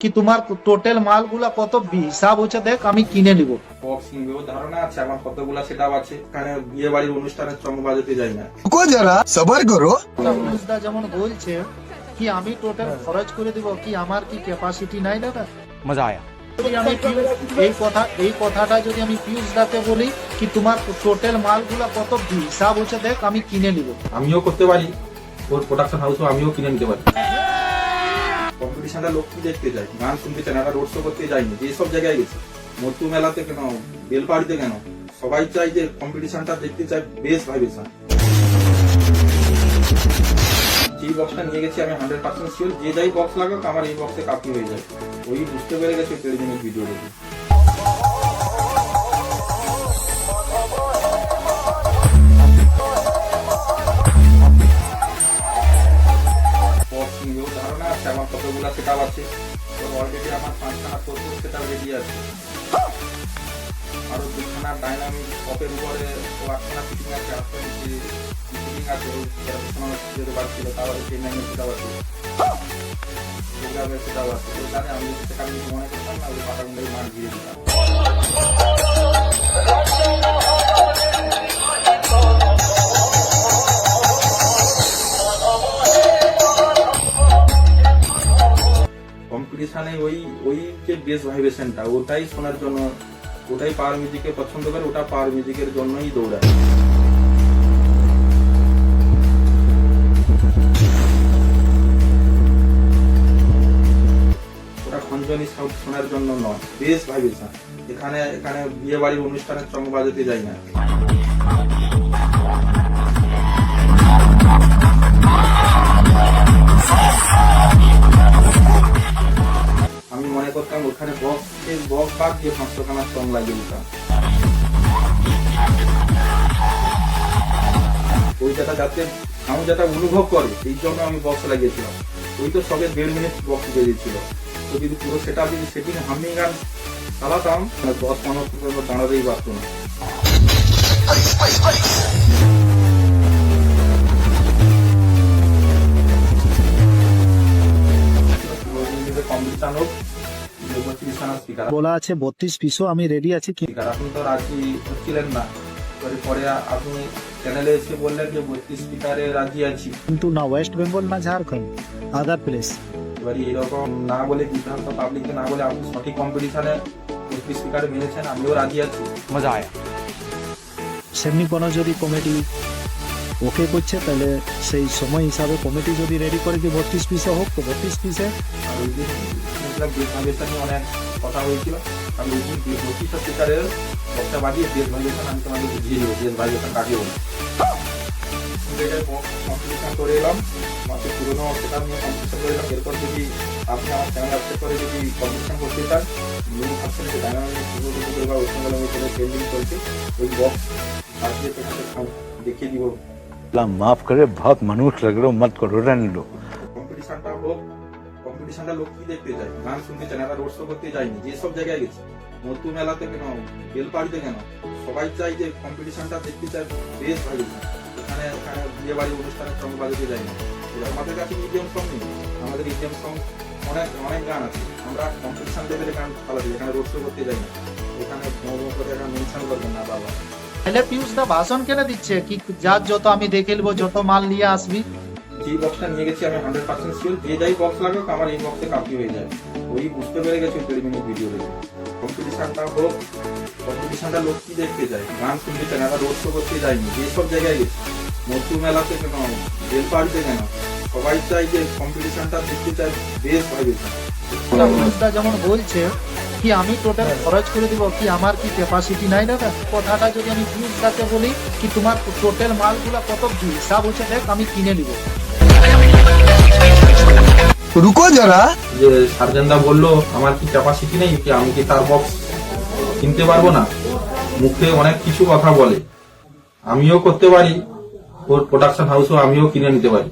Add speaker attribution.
Speaker 1: কি তোমার টোটাল মালগুলা কত? হিসাব হচ্ছে দেখ আমি কিনে নিব।
Speaker 2: কতগুলা সেটাও বিয়ে বাড়ির
Speaker 1: অনুষ্ঠানের যেমন বলছে কি আমি টোটাল খরচ করে দিব? কি আমার কি ক্যাপাসিটি নাই দাদা?
Speaker 3: মজা
Speaker 1: আয়া। আমি এই কথা এই কথাটা যদি আমি পিউষ দাকে বলি কি তোমার টোটাল মালগুলা কত? হিসাব হচ্ছে দেখ আমি কিনে নিব।
Speaker 2: আমিও করতে পারি। ওর প্রোডাকশন হাউসও আমিও কিনে নিতে পারি। কম্পিটিশনটা লোক কি দেখতে যায়? গান শুনতে চায় না? রোড শো করতে যায়নি। যে সব জায়গায় গেছে। মধ্যু মেলাতে কেন? বেলপাড়িতে কেন? সবাই চাই যে কম্পিটিশনটা দেখতে চায় বেশ ভাইবেশন যে বক্সটা নিয়ে গেছি আমি হান্ড্রেড পার্সেন্ট শিওর যে যাই বক্স লাগাক, আমার এই বক্সে কাপি হয়ে যায়। ওই বুঝতে পেরে গেছে মিনিট ভিডিও দেখে। কতগুলা সেটাও আছে তো অলরেডি আমার পাঁচখানা প্রস্তুত সেটাও রেডি আছে। আরও দুখানা ডাইনামিক টপের উপরে ও আটখানা ফিটিং আছে আটটা নিচে ফিটিং আছে। যেরকম যেতে পারছিল তাহলে সেই নাইনের সেটাও আছে প্রোগ্রামের সেটাও আছে তো জানে আমি সেটা আমি মনে করতাম না, ওই পাতাগুলোই মার দিয়ে দিতাম কম্পিটিশনে ওই ওই যে বেস ভাইব্রেশনটা ওটাই শোনার জন্য, ওটাই পাওয়ার মিউজিকে পছন্দ করে, ওটা পাওয়ার মিউজিকের জন্যই দৌড়ায়। খঞ্জনি সাউন্ড শোনার জন্য নয় বেশ ভাইব্রেশন এখানে এখানে বিয়ে বাড়ির অনুষ্ঠানের চঙ্গ বাজাতে যাই না। বক্স বাদ দিয়ে পাঁচশো খানা সং ওই যেটা যাতে আমি যেটা অনুভব করে, এই জন্য আমি বক্স লাগিয়েছিলাম। ওই তো সবে দেড় মিনিট বক্স বেরিয়েছিল তো যদি পুরো সেটা যদি সেটিং হামিং গান চালাতাম দশ পনেরো দাঁড়াতেই পারতো না।
Speaker 1: বলা আছে বত্রিশ পিসও আমি রেডি আছি কি
Speaker 2: আপনি তো রাজি হচ্ছিলেন না। পরে আপনি চ্যানেলে এসে বললেন যে বত্রিশ স্পিকারে রাজি আছি।
Speaker 1: কিন্তু না ওয়েস্ট বেঙ্গল না ঝাড়খণ্ড আদার প্লেস
Speaker 2: এবার এরকম না বলে বিভ্রান্ত পাবলিককে না বলে আপনি সঠিক কম্পিটিশনে বত্রিশ স্পিকারে মিলেছেন আমিও রাজি আছি।
Speaker 3: মজা আয়।
Speaker 1: সেমনি কোনো যদি কমেডি ওকে করছে, তাহলে সেই সময় হিসাবে কমিটি যদি রেডি করে কি বত্রিশ পিসে হোক, তো বত্রিশ পিসে।
Speaker 2: আর ওই দিন অনেক কথা হয়েছিল। আমি ওই দিন বত্রিশ স্পিকারের বক্তা বাজিয়ে দেশ ভাইবেশন আমি তোমাকে বুঝিয়ে দেবো দেশ ভাইবেশন কাকে বলে কম্পিটিশন করে এলাম। মাত্র পুরোনো সেটা নিয়ে কম্পিটিশন করে এলাম। এরপর যদি আপনি আমার চ্যানেল আপডেট করে যদি কম্পিটিশন করতে চান, নিউ ভার্সনে যে ডায়নামিক বা ওয়েস্ট বেঙ্গলের ভিতরে ট্রেন্ডিং চলছে ওই বক্স বাজিয়ে দেখিয়ে দিব।
Speaker 4: अल्लाह माफ करे बहुत मनुष्य लग रहे हो मत करो रहने दो
Speaker 2: কম্পিটিশনটা হোক কম্পিটিশনটা লোক কি দেখতে যায় গান শুনতে চায় না বা রোড শো করতে যায়নি যে সব জায়গায় গেছে মধ্যু মেলাতে কেন বেলপাড়িতে কেন সবাই চাই যে কম্পিটিশনটা দেখতে চায় বেশ ভালো এখানে এখানে বিয়ে বাড়ির অনুষ্ঠানের সঙ্গ বাজাতে যায় না এবার আমাদের কাছে ইডিয়াম সং নেই আমাদের ইডিয়াম সং অনেক অনেক গান আছে আমরা কম্পিটিশন লেভেলে গান চালাতে এখানে রোড শো করতে যাই না এখানে মোমো করে এখানে মেনশন করবেন না বাবা
Speaker 1: তাহলে পিউষ দা ভাষণ কেন দিচ্ছে? কি যার যত আমি দেখে নেব যত মাল নিয়ে আসবি।
Speaker 2: যে বক্সটা নিয়ে গেছি আমি হান্ড্রেড পার্সেন্ট শিওর যে যাই বক্স লাগাক আমার এই বক্সে কাপি হয়ে যায়। ওই বুঝতে পেরে গেছে দেড় মিনিট ভিডিও দেখে। কম্পিটিশনটা হোক কম্পিটিশনটা লোক কি দেখতে যায়? গান শুনতে চায় না রোড শো করতে যায়নি। যে সব জায়গায় গেছে। মধ্যু মেলাতে কেন? বেলপাড়িতে কেন? সবাই চাই যে কম্পিটিশনটা দেখতে চায় বেশ ভাইবেশন
Speaker 1: পিউষ যেমন বলছে কি আমি টোটাল খরচ করে দিব? কি আমার কি ক্যাপাসিটি নাই দাদা? কথাটা যদি আমি জুস সাথে বলি কি তোমার টোটাল মালগুলা কত জুস সব হচ্ছে দেখ আমি কিনে নিব।
Speaker 5: রুকো যারা।
Speaker 2: যে সার্জনদা বলল আমার কি ক্যাপাসিটি নেই? কি আমি কি তার বক্স কিনতে পারব না? মুখে অনেক কিছু কথা বলে। আমিও করতে পারি। ওর প্রোডাকশন হাউসও আমিও কিনে নিতে পারি।